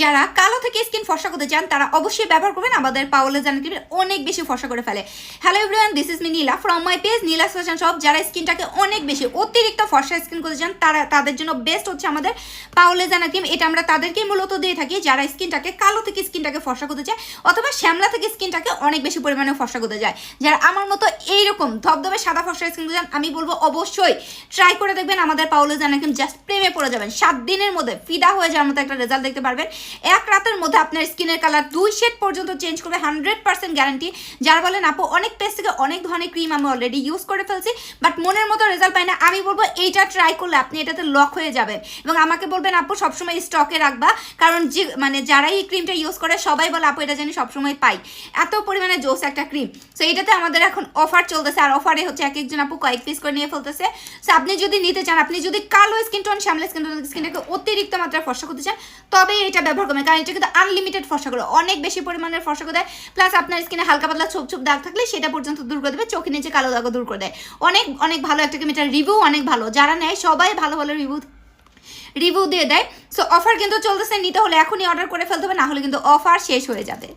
যারা কালো থেকে স্কিন ফর্সা করতে চান, তারা অবশ্যই ব্যবহার করবেন। আমাদের পাওলে জানা ক্রিম অনেক বেশি ফর্সা করে ফেলে। Hello everyone this is me Neela from my page Neela fashion shop যারা স্কিনটাকে অনেক বেশি, অতিরিক্ত ফর্সা স্কিন করতে চান, তারা তাদের জন্য বেস্ট হচ্ছে আমাদের পাওলে জানা ক্রিম এটা আমরা তাদেরকেই মূলত দিয়ে থাকি, যারা স্কিনটাকে কালো থেকে স্কিনটাকে ফর্সা করতে চায়, অথবা শ্যামলা থেকে স্কিনটাকে অনেক বেশি পরিমাণে ফর্সা করতে যায় যারা আমার মতো এইরকম ধবধবে সাদা ফর্সা স্কিন করতে চান, আমি বলব অবশ্যই ট্রাই করে দেখবেন, আমাদের পাওলে জানা ক্রিম জাস্ট প্রেমে পড়ে যাবেন। সাত দিনের মধ্যে ফিদা হয়ে যাওয়ার মতো একটা রেজাল্ট দেখতে পারবেন। এক রাতের মধ্যে আপনার স্কিনের কালার দুই শেড পর্যন্ত চেঞ্জ করবে, হান্ড্রেড পার্সেন্ট গ্যারান্টি। যারা বলেন আপু অনেক পেজ থেকে অনেক ধরনের ক্রিম আমি অলরেডি ইউজ করে ফেলছি বাট মনের মতো রেজাল্ট পাই না। আমি বলব এইটা ট্রাই করলে আপনি এটাতে লক হয়ে যাবেন। এবং আমাকে বলবেন, আপু, সবসময় স্টকে রাখবা, কারণ যে মানে যারাই এই ক্রিমটা ইউজ করে, সবাই বলে, আপু, এটা জানি সবসময় পাই। এত পরিমাণে জোস একটা ক্রিম সো এটাতে আমাদের এখন অফার চলতেছে, আর অফারে হচ্ছে এক একজন আপু কয়েক পিস করে নিয়ে ফেলতেছে। সো আপনি যদি নিতে চান, আপনি যদি কালো স্কিন টোন শ্যামলা স্কিন টোন স্কিনটাকে অতিরিক্ত মাত্রায় ফর্সা করতে চান তবে এটা ব্যবহার করবেন, কারণ এটা কিন্তু আনলিমিটেড ফর্সা করে, অনেক বেশি পরিমাণের ফর্সা করে দেয় প্লাস আপনার স্কিনে হালকা পাতলা ছোপ ছোপ দাগ থাকলে সেটা পর্যন্ত দূর করে দেবে, চোখের নিচে কালো দাগও দূর করে দেয়। অনেক অনেক ভালো একটা ক্রিম এটার রিভিউ অনেক ভালো। যারা নেয়, সবাই ভালো ভালো রিভিউ রিভিউ দিয়ে দেয়। সো অফার কিন্তু চলতেছে, নিতে হলে এখনই অর্ডার করে ফেলতে হবে না হলে কিন্তু অফার শেষ হয়ে যাবে।